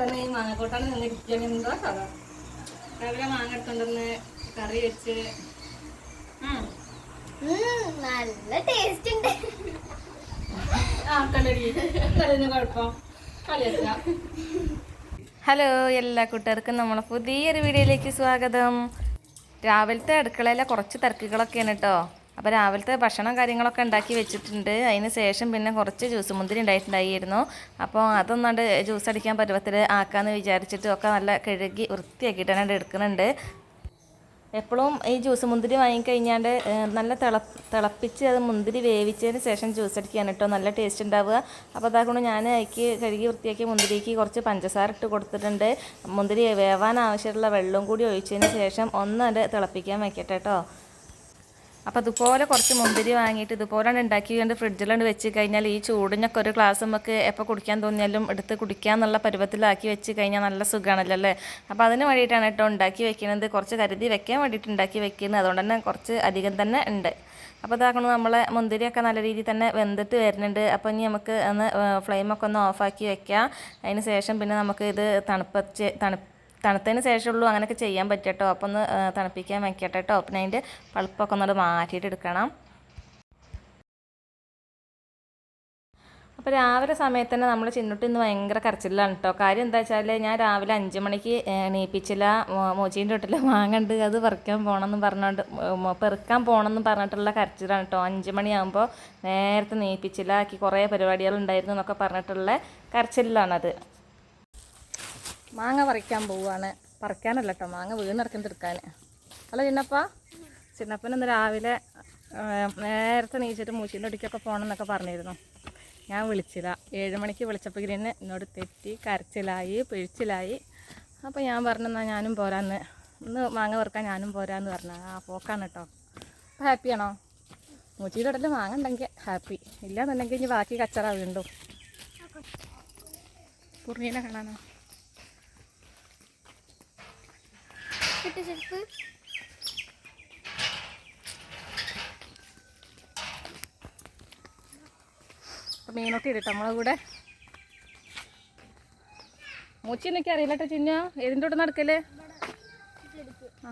തന്നെ ഈ മാങ്ങക്കൂട്ടാണ് നിന്നിരിക്കാൻ എന്താ കഥ? രാവിലെ മാങ്ങ എടുത്തുണ്ടെന്ന് കറി വെച്ച്. നല്ല ടേസ്റ്റ് ഉണ്ട്. ഹലോ എല്ലാ കൂട്ടുകാർക്കും നമ്മളെ പുതിയൊരു വീഡിയോയിലേക്ക് സ്വാഗതം. രാവിലത്തെ അടുക്കളയിലെ കുറച്ച് തിരക്കുകളൊക്കെയാണ് കേട്ടോ. അപ്പോൾ രാവിലത്തെ ഭക്ഷണം കാര്യങ്ങളൊക്കെ ഉണ്ടാക്കി വെച്ചിട്ടുണ്ട്. അതിന് ശേഷം പിന്നെ കുറച്ച് ജ്യൂസ് മുന്തിരി ഉണ്ടായിട്ടുണ്ടായിരുന്നു. അപ്പോൾ അതൊന്നാണ്ട് ജ്യൂസ് അടിക്കാൻ പരുവത്തിൽ ആക്കാമെന്ന് വിചാരിച്ചിട്ട് ഒക്കെ നല്ല കഴുകി വൃത്തിയാക്കിയിട്ടാണ് എടുക്കുന്നുണ്ട് എപ്പോഴും ഈ ജ്യൂസ് മുന്തിരി വാങ്ങിക്കഴിഞ്ഞാൽ നല്ല തിള തിളപ്പിച്ച് അത് മുന്തിരി വേവിച്ചതിന് ശേഷം ജ്യൂസ് അടിക്കാൻ കേട്ടോ നല്ല ടേസ്റ്റ് ഉണ്ടാവുക. അപ്പോൾ അതാകൊണ്ട് ഞാൻ അതിക്ക് കഴുകി വൃത്തിയാക്കി മുന്തിരിക്ക് കുറച്ച് പഞ്ചസാര ഇട്ട് കൊടുത്തിട്ടുണ്ട്. മുന്തിരി വേവാൻ ആവശ്യമുള്ള വെള്ളവും കൂടി ഒഴിച്ചതിന് ശേഷം ഒന്ന് തിളപ്പിക്കാൻ വയ്ക്കട്ടെ കേട്ടോ അപ്പോൾ അതുപോലെ കുറച്ച് മുന്തിരി വാങ്ങിയിട്ട് ഇതുപോലെ ഉണ്ടാക്കി കണ്ട് ഫ്രിഡ്ജിലാണ് വെച്ച് കഴിഞ്ഞാൽ ഈ ചൂടിനൊക്കെ ഒരു ഗ്ലാസ് നമുക്ക് എപ്പോൾ കുടിക്കാൻ തോന്നിയാലും എടുത്ത് കുടിക്കാന്നുള്ള പരുവത്തിലാക്കി വെച്ച് കഴിഞ്ഞാൽ നല്ല സുഖമാണല്ലോ അല്ലേ? അപ്പോൾ അതിന് വേണ്ടിയിട്ടാണ് കേട്ടോ ഉണ്ടാക്കി വെക്കുന്നത് കുറച്ച് കരുതി വെക്കാൻ വേണ്ടിയിട്ട് ഉണ്ടാക്കി വെക്കുന്നത് അതുകൊണ്ട് തന്നെ കുറച്ച് അധികം തന്നെ ഉണ്ട്. അപ്പോൾ ഇതാക്കണം നമ്മളെ മുന്തിരിയൊക്കെ നല്ല രീതിയിൽ തന്നെ വെന്തിട്ട് വരുന്നുണ്ട്. അപ്പോൾ ഇനി നമുക്ക് ഒന്ന് ഫ്ലെയിമൊക്കെ ഒന്ന് ഓഫാക്കി വെക്കാം. അതിന് ശേഷം പിന്നെ നമുക്ക് ഇത് തണുപ്പച്ച് തണുപ്പ് തണുത്തതിന് ശേഷമുള്ളൂ അങ്ങനെയൊക്കെ ചെയ്യാൻ പറ്റട്ടോ അപ്പം ഒന്ന് തണുപ്പിക്കാൻ വയ്ക്കട്ടെ കേട്ടോ പിന്നെ അതിന്റെ പൾപ്പൊക്കെ ഒന്നുകൂടെ മാറ്റിയിട്ട് എടുക്കണം. അപ്പോൾ രാവിലെ സമയത്ത് തന്നെ നമ്മൾ ചിന്നുട്ടി ഇന്ന് ഭയങ്കര കരച്ചിലാണ് കേട്ടോ കാര്യം എന്താ വെച്ചാൽ ഞാൻ രാവിലെ അഞ്ച് മണിക്ക് എണീപ്പിച്ചില്ല. മോച്ചീന്റെ തൊട്ടിൽ വാങ്ങണ്ട് അത് പറിക്കാൻ പോകണമെന്ന് പറഞ്ഞുകൊണ്ട് പെറുക്കാൻ പോകണമെന്ന് പറഞ്ഞിട്ടുള്ള കരച്ചിലാണ് കേട്ടോ അഞ്ച് മണിയാകുമ്പോൾ നേരത്തെ നീപ്പിച്ചില്ല ആക്കി കുറേ പരിപാടികളുണ്ടായിരുന്നു എന്നൊക്കെ പറഞ്ഞിട്ടുള്ള കരച്ചിലാണത് മാങ്ങ പറിക്കാൻ പോവുകയാണ് പറിക്കാനല്ല കേട്ടോ മാങ്ങ വീണിറക്കുന്നത് എടുക്കാൻ. അല്ല ചിന്നപ്പ? ചിന്നപ്പൻ ഇന്ന് രാവിലെ നേരത്തെ നീച്ചിട്ട് മൂച്ചിന്റെ ഒടിക്കൊക്കെ പോകണം എന്നൊക്കെ പറഞ്ഞിരുന്നു. ഞാൻ വിളിച്ചില്ല. ഏഴ് മണിക്ക് വിളിച്ചപ്പോൾ ഇതിന് എന്നോട് തെറ്റി കരച്ചിലായി പിഴിച്ചിലായി. അപ്പോൾ ഞാൻ പറഞ്ഞെന്നാൽ ഞാനും പോരാന്ന്. ഇന്ന് മാങ്ങ പറിക്കാൻ ഞാനും പോരാന്ന് പറഞ്ഞു. ആ പോക്കാണ് കേട്ടോ അപ്പോൾ ഹാപ്പിയാണോ മൂച്ചിയുടെ ഇടയിൽ മാങ്ങ ഉണ്ടെങ്കിൽ ഹാപ്പി ഇല്ലാന്നുണ്ടെങ്കിൽ ഇനി ബാക്കി കച്ചറ വീണ്ടും. പൂർണീനെ കാണാനോ? കിട്ടി ചെരുപ്പ് അപ്പം മീനൊക്കെ ഇടട്ടെ നമ്മളെ കൂടെ? മൂച്ചി എനിക്ക് അറിയില്ല കേട്ടോ ചിന്ന. ഏതിന്റെ കൂടെ നടക്കൽ? ആ.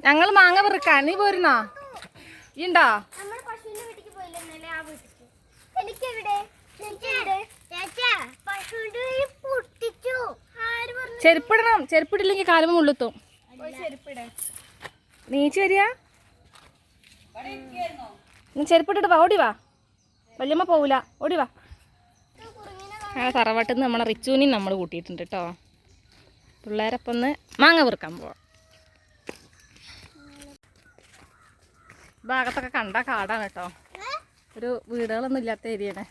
ഞങ്ങൾ മാങ്ങ പെറുക്കാൻ നീ പോരുന്നോ? എനിക്ക് ഉണ്ടോ ചെരുപ്പിടണം. ചെരുപ്പിടില്ലെങ്കിൽ കാലം ചെരുപ്പിടെ. നീച്ച് വരിക നീ ചെരുപ്പിട്ടിട്ട് വാ ഓടി വാ. വല്യമ്മ പോവില്ല ഓടി വാ. ആ തറവാട്ടിൽ നിന്ന് നമ്മളെ റിച്ചൂനിയും നമ്മൾ കൂട്ടിയിട്ടുണ്ട് കേട്ടോ പിള്ളേരപ്പം ഒന്ന് മാങ്ങ പെറുക്കാൻ പോവാം. ഭാഗത്തൊക്കെ കണ്ട കാടാണ് കേട്ടോ ഒരു വീടുകളൊന്നും ഇല്ലാത്ത ഏരിയയാണ്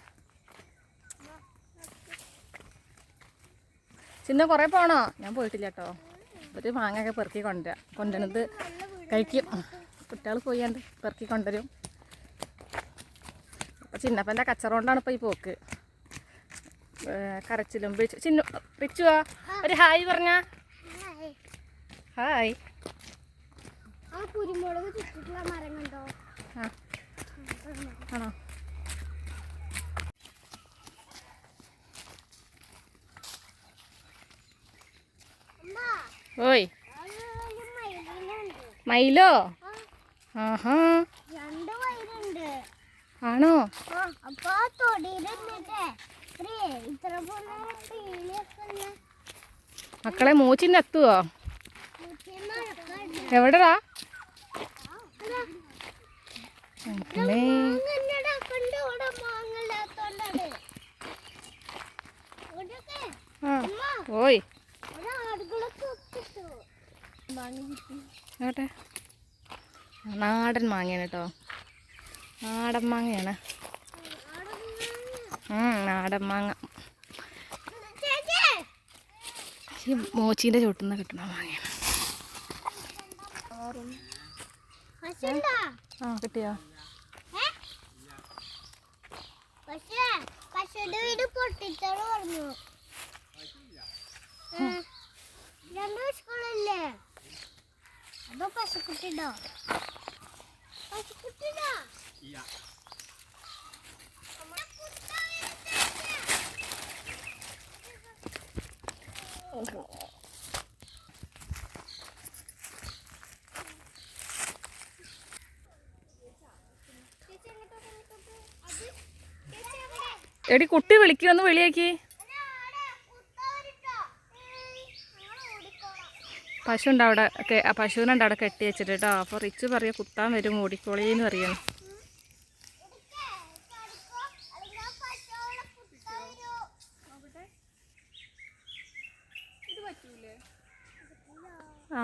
ചിന്ന കുറേ പോണോ? ഞാൻ പോയിട്ടില്ല കേട്ടോ. ഒരു മാങ്ങയൊക്കെ പെറുക്കി കൊണ്ടുവരാം. കൊണ്ടുവരുന്നത് കഴിക്കും. കുട്ടികൾ പോയാണ്ട് പെറുക്കി കൊണ്ടുവരും. അപ്പോൾ ചിന്നപ്പന്റെ കച്ചറ കൊണ്ടാണ് ഇപ്പോൾ ഈ പോക്ക്. കരച്ചിലും പിടിച്ചു. ചിന്നു റിച്ചുവാ ഒരു ഹായ് പറഞ്ഞ. ഹായ്. ആ കുരുമുളക് ചുറ്റിട്ടുള്ള മരം കണ്ടോ ആണോ അമ്മ ഓയ്. മയിലോ? ആഹാ. ആണോ? മക്കളെ മൂച്ചിന്റെ എത്തുവോ. എവിടെടാ? മക്കളെ. ഓയ് ഇവിടെ ആടുകളൊക്കെ ഒപ്പിട്ടു. മാങ്ങ കിട്ടി. ആട്ടെ നാടൻ മാങ്ങയാണ് കേട്ടോ നാടൻ മാങ്ങയാണ്. നാടൻ മാങ്ങ. ഈ നിന്ന് കിട്ടുന്ന മാങ്ങയാണ്. ആ കിട്ടിയോ? പൊട്ടിച്ചോൾ പറഞ്ഞു രണ്ട് പശുക്കളല്ലേ അതോ പശുക്കുട്ടിണ്ടോ പശുക്കുട്ടിണ്ടോ എടി കുട്ടി വിളിക്കുമെന്ന് വിളിയാക്കി. പശു ഉണ്ട് അവിടെ പശുവിനുണ്ട് അവിടെ കെട്ടി വെച്ചിട്ട് കേട്ടോ അപ്പോൾ റിച്ച് പറയുക കുത്താൻ വരും ഓടിക്കോളീന്ന് പറയണം ആ.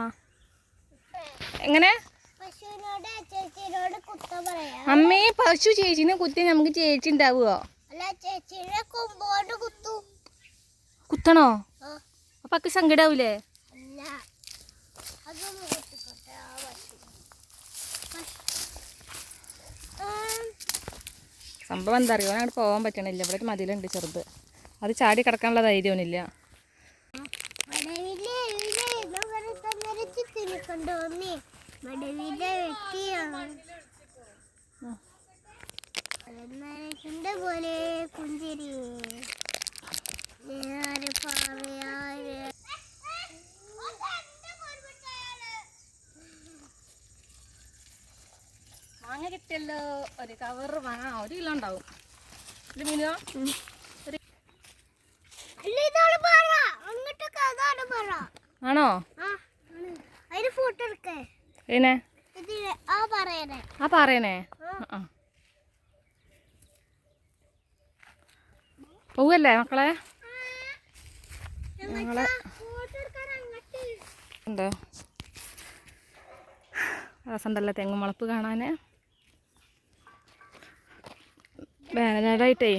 എങ്ങനെ? അമ്മേ പശു ചേച്ചിനെ കുത്തി നമുക്ക് ചേച്ചി ഉണ്ടാവുമോ കുത്തണോ? അപ്പൊ സങ്കടാവൂലേ അല്ല അതൊന്ന് കുത്തിക്കോട്ടെ ആ പശു ആം, സംഭവം എന്താ അറിയോ? അങ്ങോട്ട് പോകാൻ പറ്റണില്ല. ഇവിടെ ഒരു മതിലുണ്ട് ചെറുത്. അത് ചാടി കിടക്കാനുള്ള ധൈര്യമൊന്നുമില്ല മടവിലെ കിട്ടിയല്ലോ. ഒരു കവർ മാങ്ങ ഒരു കിലോ ഉണ്ടാവും. ഇത് മീനോ ആണോ? ആ പിന്നെ പറയണേ. പോവല്ലേ മക്കളെ? ഞങ്ങളെ എന്താ രസമുണ്ടല്ലോ തെങ്ങും മുളപ്പ് കാണാൻ വേനലായിട്ടേ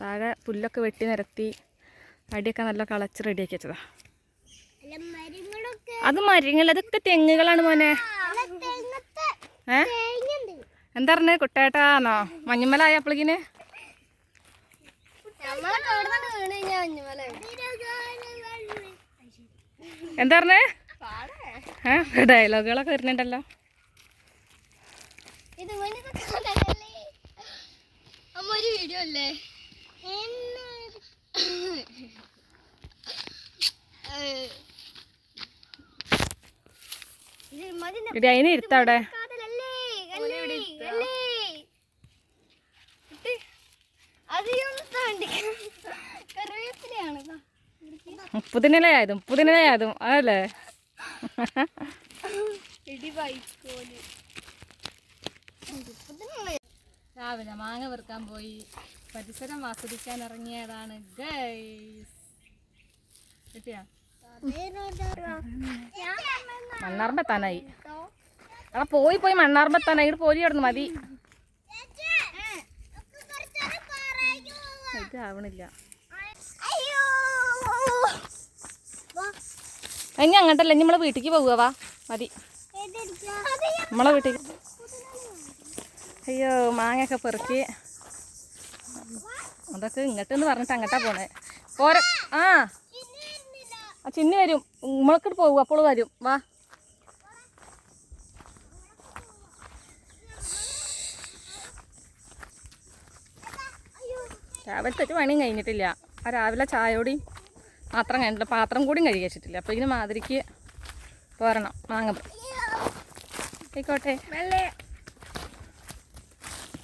താഴെ പുല്ലൊക്കെ വെട്ടി നിരത്തി അടിയൊക്കെ നല്ല കളച്ച് റെഡിയാക്കി വെച്ചതാ അത് മരങ്ങൾ അതൊക്കെ തെങ്ങുകളാണ് മോനെ. ഏ? എന്താ പറഞ്ഞേ കുട്ടേട്ടാന്നോ? മഞ്ഞമ്മലായ അപ്പളകിന് അവിടെ നിന്ന് വീണ് കഴിഞ്ഞാൽ മഞ്ഞുമല എന്താ പറഞ്ഞേ ഏ ഡയലോഗുകളൊക്കെ വരുന്നുണ്ടല്ലോ അമ്മ ഒരു വീഡിയോ അല്ലേ? ഇത് മതിന്റെ ഇടി അതിനെ ഇരുത്തവിടെ അതല്ലേ ഇടി അല്ലേ? ഇടി അധികം താണ്ടി കറിവേപ്പിലയാണ് ഇതാ. മുപ്പതിനിലയായതും മുപ്പതിനിലയായതും അതല്ലേ ഇടി വൈക്കോൽ രാവിലെ മാങ്ങ വെറുക്കാൻ പോയി. പരിസരം ആസ്വദിക്കാൻ ഇറങ്ങിയതാണ് ഗൈസ് കിട്ടിയാ? അവിടെ പോയി പോയി മണ്ണാർമ്പെത്താനായി ഇവിടെ പോരി കിടന്നു മതി. ഇത് ആവണില്ല. ഇനി അങ്ങോട്ടല്ല? ഇനി നമ്മളെ വീട്ടിലേക്ക് പോവുക വാ. മതി. നമ്മളെ വീട്ടിൽ അയ്യോ മാങ്ങയൊക്കെ പെറുക്കി. അതൊക്കെ ഇങ്ങോട്ടെന്ന് പറഞ്ഞിട്ട് അങ്ങോട്ടാ പോണേ. പോര. ആ. ആ ചിന്നി വരും. ഉമ്മളക്കിട്ട് പോകും അപ്പോൾ വരും. വാ. രാവിലത്തെ പണിയും കഴിഞ്ഞിട്ടില്ല. ആ രാവിലെ ചായയോടെയും മാത്രം കഴിഞ്ഞിട്ടില്ല. പാത്രം കൂടിയും കഴുകി വെച്ചിട്ടില്ല. അപ്പോൾ ഇതിന് മാതിരിക്ക് പോരണം. മാങ്ങ. ആയിക്കോട്ടെ.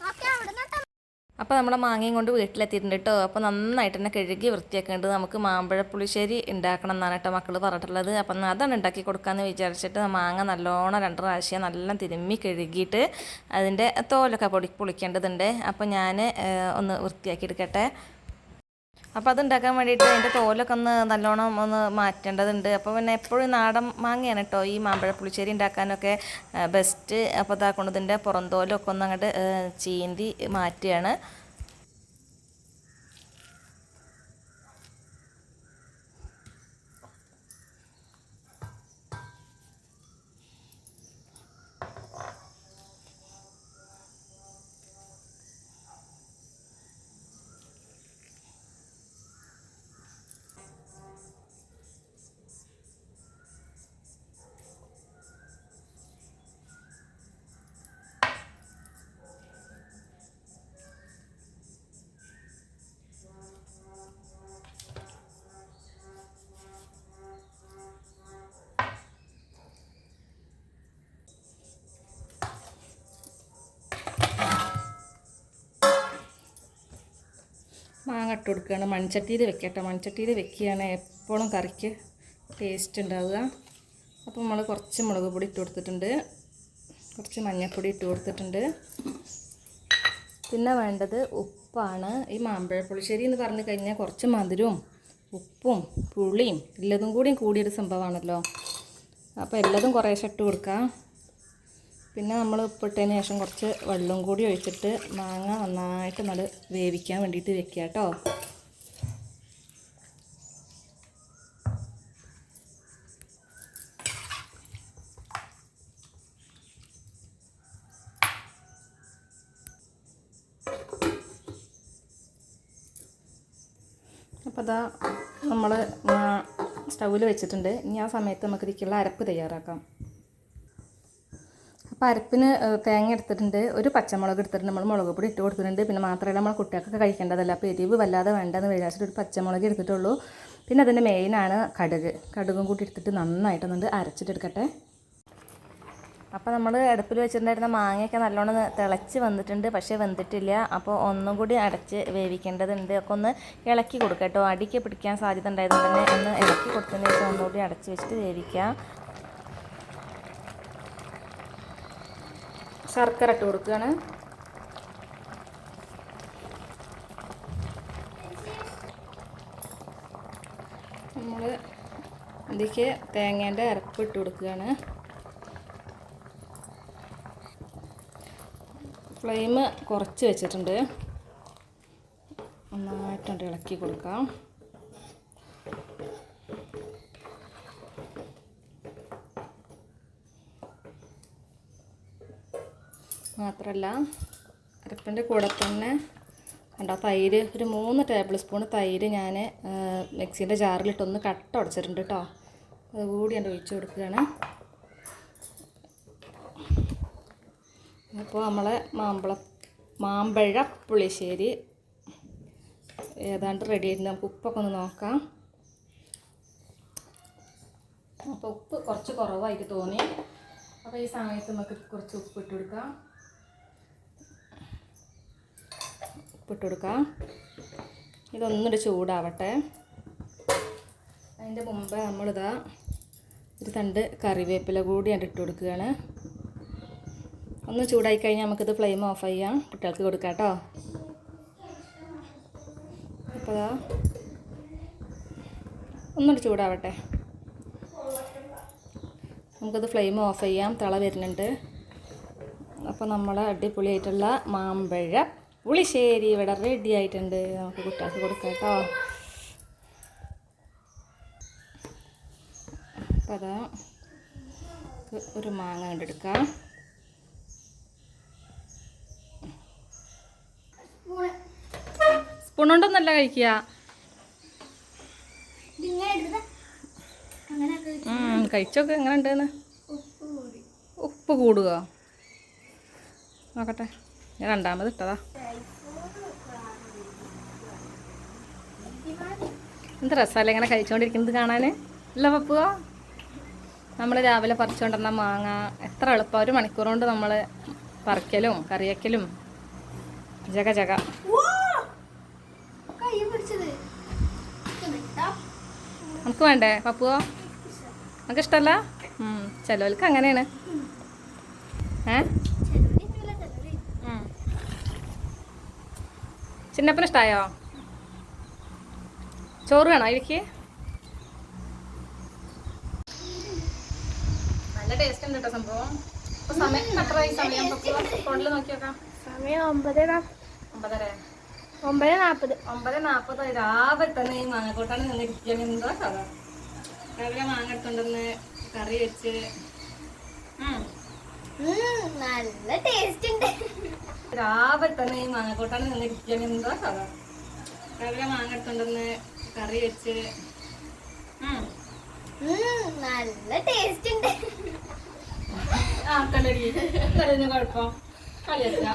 ഓക്കെ അവിടെ നിന്ന് അപ്പോൾ നമ്മുടെ മാങ്ങയും കൊണ്ട് വീട്ടിലെത്തിയിട്ടുണ്ട് കേട്ടോ അപ്പോൾ നന്നായിട്ട് തന്നെ കഴുകി വൃത്തിയാക്കേണ്ടത് നമുക്ക് മാമ്പഴ പുളിശ്ശേരി ഉണ്ടാക്കണം എന്നാണ് കേട്ടോ മക്കൾ പറഞ്ഞിട്ടുള്ളത്. അപ്പം അതാണ് ഉണ്ടാക്കി കൊടുക്കാമെന്ന് വിചാരിച്ചിട്ട് മാങ്ങ നല്ലോണം രണ്ട് പ്രാവശ്യം നല്ല തിരുമ്മി കഴുകിയിട്ട് അതിന്റെ തോലൊക്കെ പൊടി പൊളിക്കേണ്ടതുണ്ട്. അപ്പോൾ ഞാൻ ഒന്ന് വൃത്തിയാക്കി എടുക്കട്ടെ. അപ്പോൾ അത് ഉണ്ടാക്കാൻ വേണ്ടിയിട്ട് അതിന്റെ തോലൊക്കെ ഒന്ന് നല്ലോണം ഒന്ന് മാറ്റേണ്ടതുണ്ട്. അപ്പോൾ പിന്നെ എപ്പോഴും നാടൻ മാങ്ങയാണ് കേട്ടോ ഈ മാമ്പഴ പുളിശ്ശേരി ഉണ്ടാക്കാനൊക്കെ ബെസ്റ്റ് അപ്പോൾ ഇതാക്കുന്നതിന്റെ പുറം പുറന്തോലൊക്കെ ഒന്ന് അങ്ങോട്ട് ചീന്തി മാറ്റുകയാണ്. മാങ്ങ ഇട്ട് കൊടുക്കുകയാണ്. മൺചട്ടിയിൽ വെക്കട്ടെ. മൺചട്ടിയിൽ വെക്കുകയാണ്. എപ്പോഴും കറിക്ക് ടേസ്റ്റ് ഉണ്ടാവുക. അപ്പോൾ നമ്മൾ കുറച്ച് മുളക് പൊടി ഇട്ട് കൊടുത്തിട്ടുണ്ട്. കുറച്ച് മഞ്ഞൾപ്പൊടി ഇട്ട് കൊടുത്തിട്ടുണ്ട്. പിന്നെ വേണ്ടത് ഉപ്പാണ്. ഈ മാമ്പഴ പുളിശ്ശേരി എന്ന് പറഞ്ഞു കഴിഞ്ഞാൽ കുറച്ച് മധുരവും ഉപ്പും പുളിയും എല്ലതും കൂടിയും കൂടിയൊരു സംഭവമാണല്ലോ. അപ്പോൾ എല്ലതും കുറേശ്ശെ ഇട്ട് കൊടുക്കാം പിന്നെ നമ്മൾ ഉപ്പിട്ടതിന് ശേഷം കുറച്ച് വെള്ളം കൂടി ഒഴിച്ചിട്ട് മാങ്ങ നന്നായിട്ട് നമ്മൾ വേവിക്കാൻ വേണ്ടിയിട്ട് വെക്കുക കേട്ടോ. അപ്പോൾ അതാ നമ്മൾ സ്റ്റൗവിൽ വെച്ചിട്ടുണ്ട്. ഇനി ആ സമയത്ത് നമുക്ക് ഇതിലേക്കുള്ള അരപ്പ് തയ്യാറാക്കാം. ഏഹ്, തേങ്ങ എടുത്തിട്ടുണ്ട്. ഒരു പച്ചമുളക് എടുത്തിട്ടുണ്ട്. നമ്മൾ മുളക് പൊടി ഇട്ട് കൊടുത്തിട്ടുണ്ട്. പിന്നെ മാത്രമല്ല നമ്മൾ കുട്ടികൾക്കൊക്കെ കഴിക്കേണ്ടതല്ല. അപ്പോൾ എരിവ് വല്ലാതെ വേണ്ടെന്ന് വിചാരിച്ചിട്ട് ഒരു പച്ചമുളക് എടുത്തിട്ടുള്ളൂ. പിന്നെ അതിന്റെ മെയിനാണ് കടുക്. കടുകും കൂടി എടുത്തിട്ട് നന്നായിട്ടൊന്നുണ്ട് അരച്ചിട്ടെടുക്കട്ടെ അപ്പോൾ നമ്മൾ അടുപ്പിൽ വെച്ചിട്ടുണ്ടായിരുന്ന മാങ്ങയൊക്കെ നല്ലോണം തിളച്ച് വന്നിട്ടുണ്ട്. പക്ഷേ വെന്തിട്ടില്ല. അപ്പോൾ ഒന്നും കൂടി അടച്ച് വേവിക്കേണ്ടതുണ്ട്. ഒക്കെ ഒന്ന് ഇളക്കി കൊടുക്കുക കേട്ടോ. അടിക്ക് പിടിക്കാൻ സാധ്യത ഉണ്ടായതുകൊണ്ട് തന്നെ ഒന്ന് ഇളക്കി കൊടുത്തതിന് ശേഷം ഒന്നുകൂടി അടച്ച് വെച്ചിട്ട് വേവിക്കുക ശർക്കര ഇട്ട് കൊടുക്കുകയാണ്. നമ്മൾ ഇതിലേക്ക് തേങ്ങേന്റെ അരപ്പ് ഇട്ട് കൊടുക്കുകയാണ്. ഫ്ലെയിം കുറച്ച് വെച്ചിട്ടുണ്ട്. നന്നായിട്ടുണ്ട് ഇളക്കി കൊടുക്കാം. മാത്രമല്ല അരപ്പിന്റെ കൂടെ തന്നെ കണ്ടോ തൈര് ഒരു മൂന്ന് ടേബിൾ സ്പൂൺ തൈര് ഞാൻ മിക്സീന്റെ ജാറിലിട്ടൊന്ന് കട്ട ഉടച്ചിട്ടുണ്ട് കേട്ടോ അതുകൂടി എന്റെ ഒഴിച്ച് കൊടുക്കുകയാണ്. അപ്പോൾ നമ്മളെ മാമ്പള മാമ്പഴ പുളിശ്ശേരി ഏതാണ്ട് റെഡി ആയിരുന്നു നമുക്ക് ഉപ്പൊക്കെ ഒന്ന് നോക്കാം. അപ്പോൾ ഉപ്പ് കുറച്ച് കുറവായിട്ട് തോന്നി. അപ്പോൾ ഈ സമയത്ത് നമുക്ക് കുറച്ച് ഉപ്പ് ഇട്ട് കൊടുക്കാം. ഉപ്പിട്ട് കൊടുക്കാം ഇതൊന്നുകൂടി ചൂടാവട്ടെ. അതിന്റെ മുമ്പ് നമ്മളിതാ ഒരു തണ്ട് കറിവേപ്പില കൂടി ഞാൻ ഇട്ട് കൊടുക്കുകയാണ്. ഒന്ന് ചൂടായി കഴിഞ്ഞാൽ നമുക്കിത് ഫ്ലെയിം ഓഫ് ചെയ്യാം. കുട്ടികൾക്ക് കൊടുക്കാം കേട്ടോ. അപ്പോൾ ഒന്നൊരു ചൂടാവട്ടെ. നമുക്കത് ഫ്ലെയിം ഓഫ് ചെയ്യാം. തള വരുന്നുണ്ട്. അപ്പോൾ നമ്മൾ അടിപൊളിയായിട്ടുള്ള മാമ്പഴ പുളിശ്ശേരി ഇവിടെ റെഡി ആയിട്ടുണ്ട്. നമുക്ക് കുട്ടികൾക്ക് കൊടുക്കാം കേട്ടോ. അപ്പം അതാ ഒരു മാങ്ങ കണ്ടെടുക്കാം. സ്പൂൺ കൊണ്ടൊന്നല്ല കഴിക്കുക കഴിച്ചൊക്കെ എങ്ങനെ ഉണ്ടെന്ന് ഉപ്പ് കൂടുക. നോക്കട്ടെ. ഞാൻ രണ്ടാമത് ഇട്ടതാ. എന്ത് രസമല്ലേ ഇങ്ങനെ കഴിച്ചുകൊണ്ടിരിക്കുന്നത് കാണാൻ ഇല്ല പപ്പുവോ? നമ്മൾ രാവിലെ പറിച്ചുകൊണ്ടിരുന്ന മാങ്ങ എത്ര എളുപ്പം. ഒരു മണിക്കൂർ കൊണ്ട് നമ്മൾ പറിക്കലും കറിയക്കലും ജഗ ജഗ. നമുക്ക് വേണ്ടേ? പപ്പുവോ? നമുക്ക് ഇഷ്ടമല്ല ചിലവർക്ക് അങ്ങനെയാണ്. ഏ? ചിന്നപ്പന് ഇഷ്ടമായോ ചോറ് വേണോ എനിക്ക് നല്ല ടേസ്റ്റ് ഉണ്ട് കേട്ടോ സംഭവം. ഇപ്പൊ സമയം എത്ര സമയം ഫോണിൽ നോക്കി നോക്കാം. സമയം ഒമ്പത് നാ- ഒമ്പതര. ഒമ്പത് നാൽപ്പത് ഒമ്പത് നാൽപ്പത് രാവിലെ തന്നെ ഈ മാങ്ങക്കോട്ടാണ് നിന്നിരിക്കുകയാണ് എന്താ കഥ? രാവിലെ മാങ്ങ കറി വെച്ച്. നല്ല ടേസ്റ്റ് ഉണ്ട്. രാവിലെ തന്നെ ഈ മാങ്ങക്കോട്ടാണ് നിന്നിരിക്കുകയാണ് എന്താ കഥ? രാവിലെ മാങ്ങ എടുത്തുകൊണ്ടുവന്ന് കറി വെച്ച്. നല്ല ടേസ്റ്റ് ഉണ്ട്. ആ കളരി കളിന് കുഴപ്പം. കളിയല്ല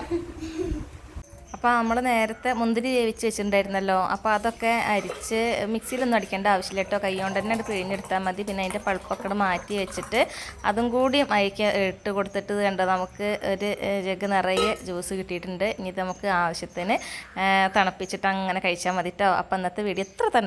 അപ്പോൾ നമ്മൾ നേരത്തെ മുന്തിരി വേവിച്ച് വെച്ചിട്ടുണ്ടായിരുന്നല്ലോ. അപ്പോൾ അതൊക്കെ അരിച്ച് മിക്സിയിലൊന്നും അടിക്കേണ്ട ആവശ്യമില്ല കേട്ടോ. കൈ കൊണ്ട് തന്നെ അത് പിഴിഞ്ഞെടുത്താൽ മതി. പിന്നെ അതിന്റെ പൾപ്പൊക്കെ മാറ്റി വെച്ചിട്ട് അതും കൂടി അയക്ക ഇട്ട് കൊടുത്തിട്ട് വേണ്ട നമുക്ക് ഒരു ജഗ് നിറയെ ജ്യൂസ് കിട്ടിയിട്ടുണ്ട്. ഇനി നമുക്ക് ആവശ്യത്തിന് തണുപ്പിച്ചിട്ട് അങ്ങനെ കഴിച്ചാൽ മതി കേട്ടോ. അപ്പോൾ ഇന്നത്തെ വീഡിയോ ഇത്ര തന്നെ.